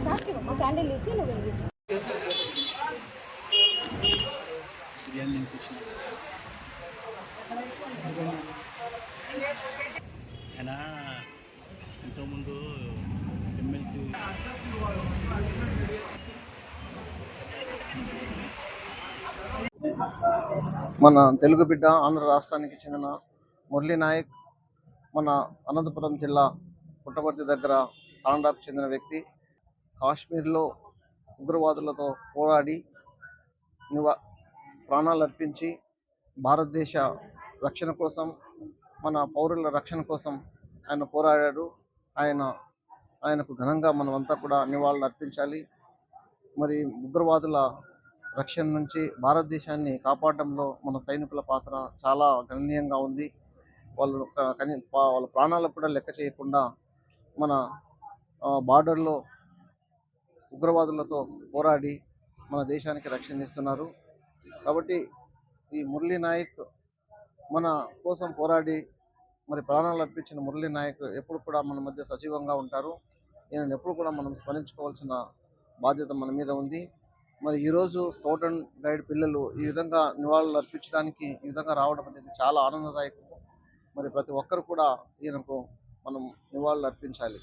Candle ఇచ్చి నువ్వు వెళ్ళిచ్చు ఆయన ఇంతకుముందు ఎమ్మెల్సీ మన తెలుగు బిడ్డ ఆంధ్ర రాష్ట్రానికి చెందిన మురళీ నాయక్ మన అనంతపురం జిల్లా పుట్టపర్తి దగ్గర తాండాకు చెందిన వ్యక్తి. కాశ్మీర్లో ఉగ్రవాదులతో పోరాడి నివా ప్రాణాలు అర్పించి భారతదేశ రక్షణ కోసం మన పౌరుల రక్షణ కోసం ఆయన పోరాడాడు ఆయన ఆయనకు ఘనంగా మనమంతా కూడా నివాళులు అర్పించాలి మరి ఉగ్రవాదుల రక్షణ నుంచి భారతదేశాన్ని కాపాడడంలో మన సైనికుల పాత్ర చాలా గణనీయంగా ఉంది. వాళ్ళు క- వాళ్ళ ప్రాణాలకు కూడా లెక్క చేయకుండా మన బార్డర్లో ఉగ్రవాదులతో పోరాడి మన దేశానికి రక్షణ ఇస్తున్నారు కాబట్టి ఈ మురళీ నాయక్ మన కోసం పోరాడి మరి ప్రాణాలు అర్పించిన మురళీ నాయక్ ఎప్పుడు కూడా మన మధ్య సజీవంగా ఉంటారు. ఈయనను ఎప్పుడు కూడా మనం స్మరించుకోవాల్సిన బాధ్యత మన మీద ఉంది. మరి ఈరోజు స్కౌట్ అండ్ గైడ్ పిల్లలు ఈ విధంగా నివాళులు అర్పించడానికి ఈ విధంగా రావడం అనేది చాలా ఆనందదాయకం. మరి ప్రతి ఒక్కరు కూడా ఈయనకు మనం నివాళులు అర్పించాలి.